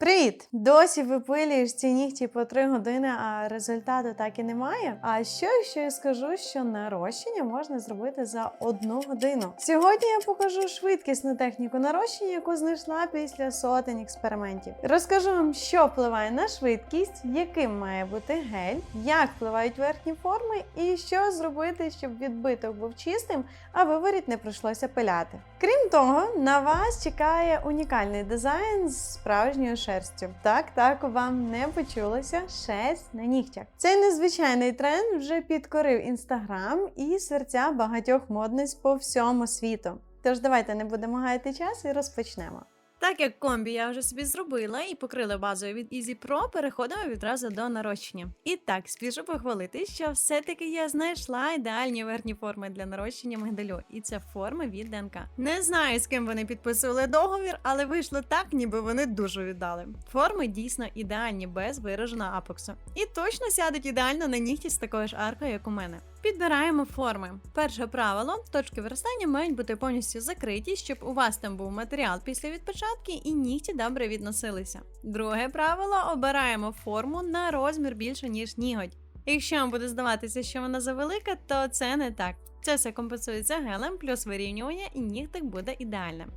Привіт! Досі випилюєш ці нігті по 3 години, а результату так і немає. А що якщо я скажу, що нарощення можна зробити за одну годину? Сьогодні я покажу швидкісну техніку нарощення, яку знайшла після сотень експериментів. Розкажу вам, що впливає на швидкість, яким має бути гель, як впливають верхні форми, і що зробити, щоб відбиток був чистим, а виворіт не прийшлося пиляти. Крім того, на вас чекає унікальний дизайн з справжньою шерстю. Так, так, вам не почулося шерсть на нігтях. Цей незвичайний тренд вже підкорив інстаграм і серця багатьох модниць по всьому світу. Тож давайте не будемо гаяти час і розпочнемо. Так як комбі я вже собі зробила і покрила базою від Easy Pro, переходимо відразу до нарощення. І так, спішу похвалити, що все-таки я знайшла ідеальні верхні форми для нарощення мигдалю, і це форми від ДНК. Не знаю, з ким вони підписували договір, але вийшло так, ніби вони дуже віддали. Форми дійсно ідеальні, без вираженого апоксу. І точно сядуть ідеально на нігті з такою ж аркою, як у мене. Підбираємо форми. Перше правило: точки виростання мають бути повністю закриті, щоб у вас там був матеріал після відпечатки і нігті добре відносилися. Друге правило: обираємо форму на розмір більше, ніж ніготь. Якщо вам буде здаватися, що вона завелика, то це не так. Це все компенсується гелем плюс вирівнювання, і нігтик буде ідеальним.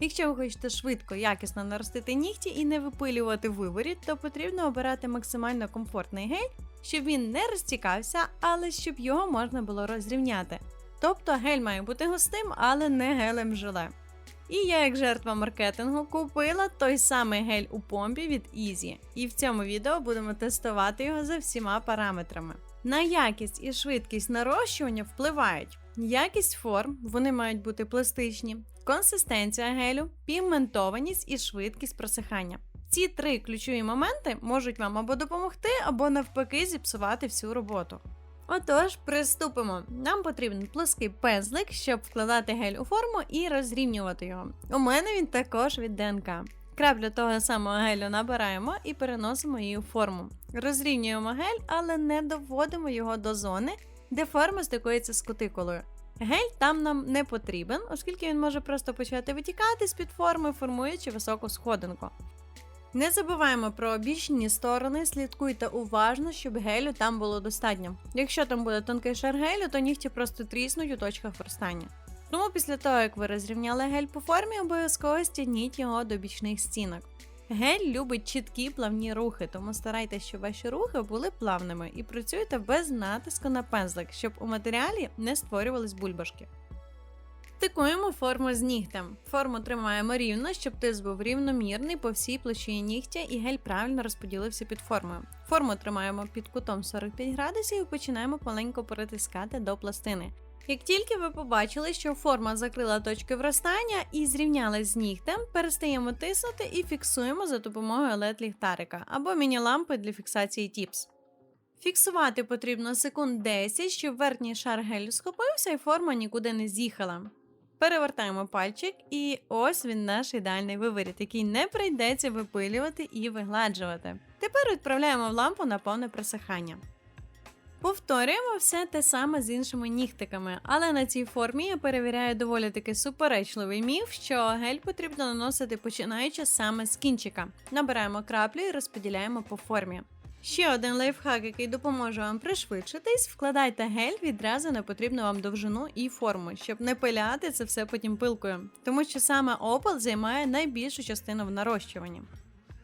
Якщо ви хочете швидко, якісно наростити нігті і не випилювати виворіт, то потрібно обирати максимально комфортний гель, щоб він не розтікався, але щоб його можна було розрівняти. Тобто гель має бути густим, але не гелем желе. І я, як жертва маркетингу, купила той самий гель у помпі від Easy. І в цьому відео будемо тестувати його за всіма параметрами. На якість і швидкість нарощування впливають якість форм, вони мають бути пластичні, консистенція гелю, пігментованість і швидкість просихання. Ці три ключові моменти можуть вам або допомогти, або навпаки зіпсувати всю роботу. Отож, приступимо. Нам потрібен плоский пензлик, щоб вкладати гель у форму і розрівнювати його. У мене він також від ДНК. Краплю того самого гелю набираємо і переносимо її у форму. Розрівнюємо гель, але не доводимо його до зони, де форма стикується з кутикулою. Гель там нам не потрібен, оскільки він може просто почати витікати з під форми, формуючи високу сходинку. Не забуваємо про бічні сторони, слідкуйте уважно, щоб гелю там було достатньо. Якщо там буде тонкий шар гелю, то нігті просто тріснуть у точках вростання. Тому після того, як ви розрівняли гель по формі, обов'язково стягніть його до бічних стінок. Гель любить чіткі плавні рухи, тому старайтеся, щоб ваші рухи були плавними і працюйте без натиску на пензлик, щоб у матеріалі не створювались бульбашки. Тикуємо форму з нігтем. Форму тримаємо рівно, щоб тиск був рівномірний по всій площині нігтя і гель правильно розподілився під формою. Форму тримаємо під кутом 45 градусів і починаємо маленько притискати до пластини. Як тільки ви побачили, що форма закрила точки вростання і зрівнялась з нігтем, перестаємо тиснути і фіксуємо за допомогою led ліхтарика або міні-лампи для фіксації тіпс. Фіксувати потрібно секунд 10, щоб верхній шар гелю схопився і форма нікуди не з'їхала. Перевертаємо пальчик, і ось він наш ідеальний виворіт, який не прийдеться випилювати і вигладжувати. Тепер відправляємо в лампу на повне просихання. Повторюємо все те саме з іншими нігтиками, але на цій формі я перевіряю доволі таки суперечливий міф, що гель потрібно наносити починаючи саме з кінчика. Набираємо краплю і розподіляємо по формі. Ще один лайфхак, який допоможе вам пришвидшитись, вкладайте гель відразу на потрібну вам довжину і форму, щоб не пиляти це все потім пилкою, тому що саме опал займає найбільшу частину в нарощуванні.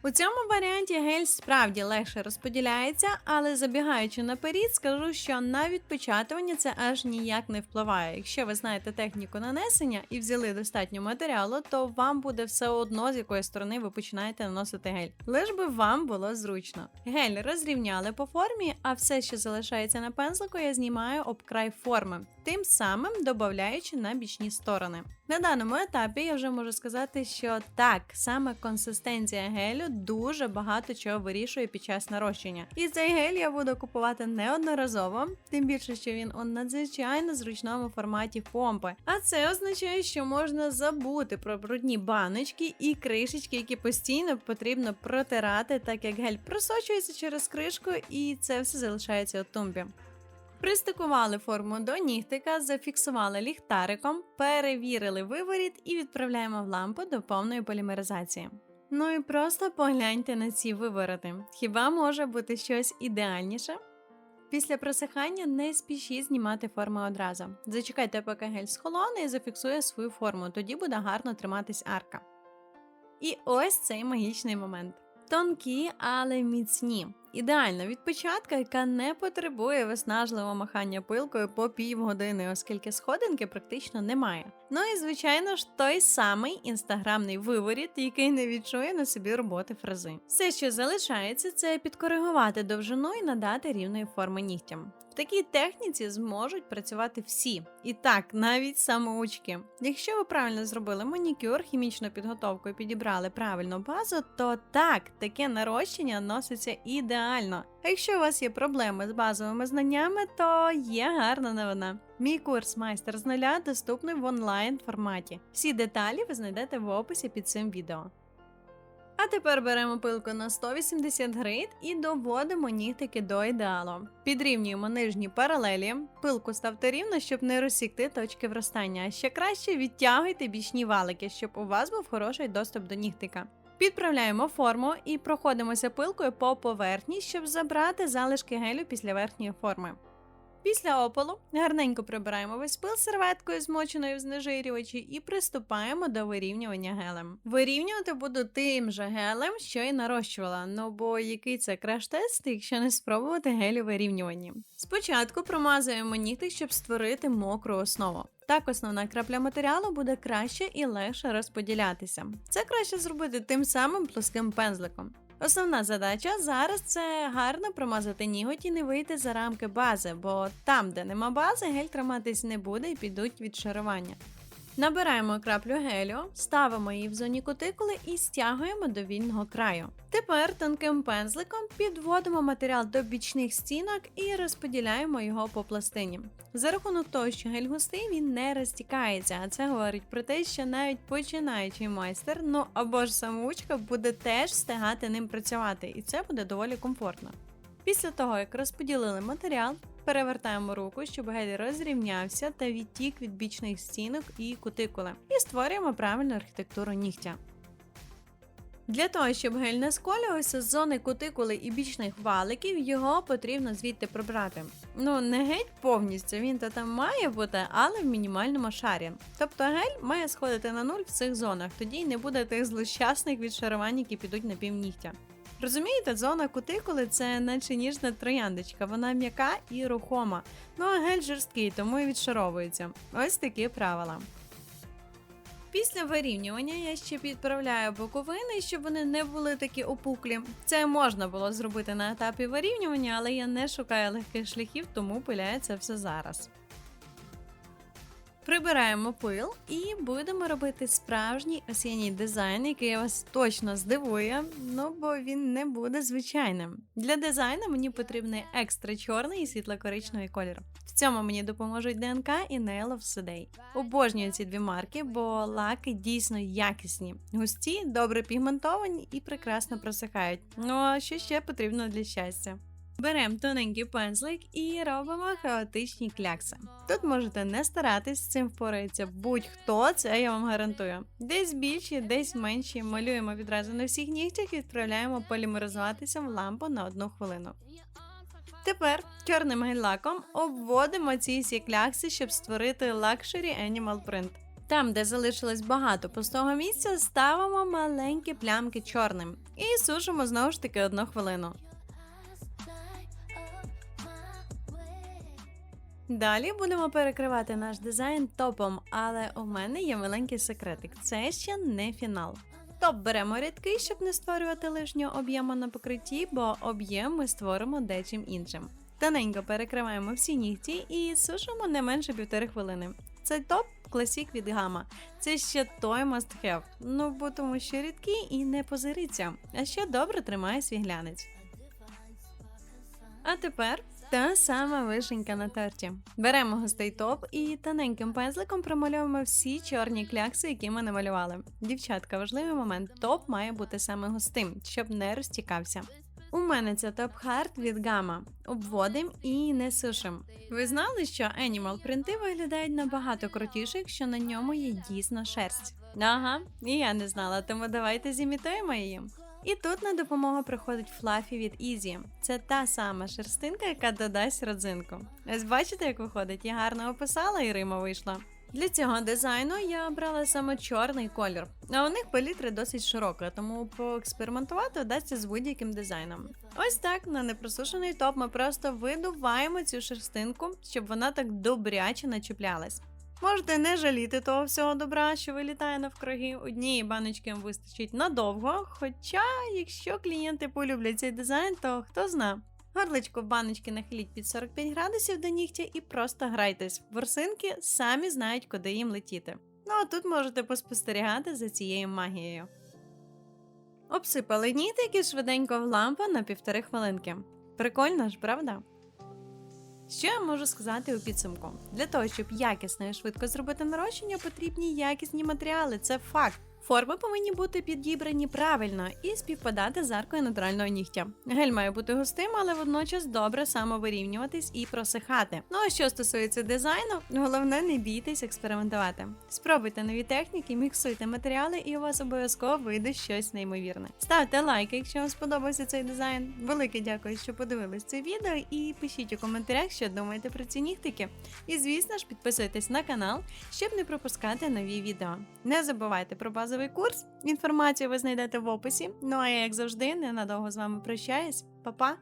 У цьому варіанті гель справді легше розподіляється, але забігаючи наперед, скажу, що на відпечатування це аж ніяк не впливає. Якщо ви знаєте техніку нанесення і взяли достатньо матеріалу, то вам буде все одно, з якої сторони ви починаєте наносити гель. Лиш би вам було зручно. Гель розрівняли по формі, а все, що залишається на пензлику, я знімаю об край форми, тим самим додаючи на бічні сторони. На даному етапі я вже можу сказати, що так, саме консистенція гелю дуже багато чого вирішує під час нарощення. І цей гель я буду купувати неодноразово, тим більше, що він у надзвичайно зручному форматі помпи. А це означає, що можна забути про брудні баночки і кришечки, які постійно потрібно протирати, так як гель просочується через кришку, і це все залишається у тумбі. Пристикували форму до нігтика, зафіксували ліхтариком, перевірили виворіт і відправляємо в лампу до повної полімеризації. Ну і просто погляньте на ці вивороти. Хіба може бути щось ідеальніше? Після просихання не спішіть знімати форму одразу. Зачекайте, поки гель схолоне і зафіксує свою форму, тоді буде гарно триматись арка. І ось цей магічний момент. Тонкі, але міцні. Ідеально відпочатка, яка не потребує виснажливого махання пилкою по півгодини, оскільки сходинки практично немає. Ну і звичайно ж той самий інстаграмний виворіт, який не відчує на собі роботи фрази. Все, що залишається, це підкоригувати довжину і надати рівної форми нігтям. Такій техніці зможуть працювати всі, і так, навіть самоучки. Якщо ви правильно зробили манікюр, хімічну підготовку і підібрали правильну базу, то так, таке нарощення носиться ідеально. А якщо у вас є проблеми з базовими знаннями, то є гарна новина. Мій курс майстер з нуля доступний в онлайн форматі. Всі деталі ви знайдете в описі під цим відео. А тепер беремо пилку на 180 грейд і доводимо нігтики до ідеалу. Підрівнюємо нижні паралелі, пилку ставте рівно, щоб не розсікти точки вростання. А ще краще відтягуйте бічні валики, щоб у вас був хороший доступ до нігтика. Підправляємо форму і проходимося пилкою по поверхні, щоб забрати залишки гелю після верхньої форми. Після опалу гарненько прибираємо весь пил серветкою, змоченою в знежирювачі, і приступаємо до вирівнювання гелем. Вирівнювати буду тим же гелем, що й нарощувала. Ну бо який це краш-тест, якщо не спробувати гель у вирівнюванні. Спочатку промазуємо нігтик, щоб створити мокру основу. Так основна крапля матеріалу буде краще і легше розподілятися. Це краще зробити тим самим плоским пензликом. Основна задача зараз це гарно промазати ніготь і не вийти за рамки бази, бо там, де нема бази, гель триматись не буде і підуть відшарування. Набираємо краплю гелю, ставимо її в зоні кутикули і стягуємо до вільного краю. Тепер тонким пензликом підводимо матеріал до бічних стінок і розподіляємо його по пластині. За рахунок того, що гель густий, він не розтікається, а це говорить про те, що навіть починаючий майстер, ну або ж самоучка, буде теж встигати ним працювати, і це буде доволі комфортно. Після того, як розподілили матеріал, перевертаємо руку, щоб гель розрівнявся та відтік від бічних стінок і кутикули, і створюємо правильну архітектуру нігтя. Для того, щоб гель не сколювався з зони кутикули і бічних валиків, його потрібно звідти прибрати. Ну, не геть повністю, він то там має бути, але в мінімальному шарі. Тобто гель має сходити на нуль в цих зонах, тоді й не буде тих злощасних відшарувань, які підуть на півнігтя. Розумієте, зона кутикули це наче ніжна трояндочка, вона м'яка і рухома. Ну а гель жорсткий, тому і відшаровується. Ось такі правила. Після вирівнювання я ще підправляю боковини, щоб вони не були такі опуклі. Це можна було зробити на етапі вирівнювання, але я не шукаю легких шляхів, тому це все зараз. Прибираємо пил і будемо робити справжній осінній дизайн, який вас точно здивує, ну бо він не буде звичайним. Для дизайну мені потрібний екстра чорний і світло-коричневий колір. В цьому мені допоможуть ДНК і Nail of Sedai. Обожнюю ці дві марки, бо лаки дійсно якісні, густі, добре пігментовані і прекрасно просихають. Ну а що ще потрібно для щастя? Беремо тоненький пензлик і робимо хаотичні клякси. Тут можете не старатись, з цим впорається будь-хто, це я вам гарантую. Десь більші, десь менші. Малюємо відразу на всіх нігтях і відправляємо полімеризуватися в лампу на одну хвилину. Тепер чорним гель-лаком обводимо ці всі клякси, щоб створити Luxury Animal Print. Там, де залишилось багато пустого місця, ставимо маленькі плямки чорним і сушимо знову ж таки одну хвилину. Далі будемо перекривати наш дизайн топом, але у мене є маленький секретик. Це ще не фінал. Топ беремо рідкий, щоб не створювати лишнього об'єму на покритті, бо об'єм ми створимо дечим іншим. Тоненько перекриваємо всі нігті і сушимо не менше півтори хвилини. Цей топ класік від гама. Це ще той must have. Ну бо тому що рідкий і не позириться, а ще добре тримає свій глянець. А тепер та сама вишенька на торті. Беремо густий топ і тоненьким пензликом промальовуємо всі чорні клякси, які ми намалювали. Дівчатка, важливий момент: топ має бути саме густим, щоб не розтікався. У мене це топ хард від гама. Обводим і не сушим. Ви знали, що Animal принти виглядають набагато крутіше, якщо на ньому є дійсно шерсть. Ага, і я не знала, тому давайте зімітуємо її. І тут на допомогу приходить Флафі від Ізі. Це та сама шерстинка, яка додасть родзинку. Ось бачите, як виходить? Я гарно описала і Рима вийшла. Для цього дизайну я обрала саме чорний колір. А у них палітра досить широка, тому поекспериментувати вдасться з будь-яким дизайном. Ось так на непросушений топ ми просто видуваємо цю шерстинку, щоб вона так добряче начіплялась. Можете не жаліти того всього добра, що вилітає навкруги. Однієї баночки вам вистачить надовго. Хоча, якщо клієнти полюблять цей дизайн, то хто зна. Горличко баночки нахиліть під 45 градусів до нігтя і просто грайтесь. Ворсинки самі знають, куди їм летіти. Ну а тут можете поспостерігати за цією магією. Обсипали нітики швиденько в лампу на півтори хвилинки. Прикольно ж, правда? Що я можу сказати у підсумку? Для того, щоб якісно і швидко зробити нарощення, потрібні якісні матеріали. Це факт. Форми повинні бути підібрані правильно і співпадати з аркою натурального нігтя. Гель має бути густим, але водночас добре самовирівнюватись і просихати. Ну а що стосується дизайну, головне не бійтесь експериментувати. Спробуйте нові техніки, міксуйте матеріали, і у вас обов'язково вийде щось неймовірне. Ставте лайки, якщо вам сподобався цей дизайн. Велике дякую, що подивились це відео, і пишіть у коментарях, що думаєте про ці нігтики. І звісно ж, підписуйтесь на канал, щоб не пропускати нові відео. Не забувайте про базовий курс. Інформацію ви знайдете в описі. Ну а я, як завжди, ненадовго з вами прощаюсь. Па-па!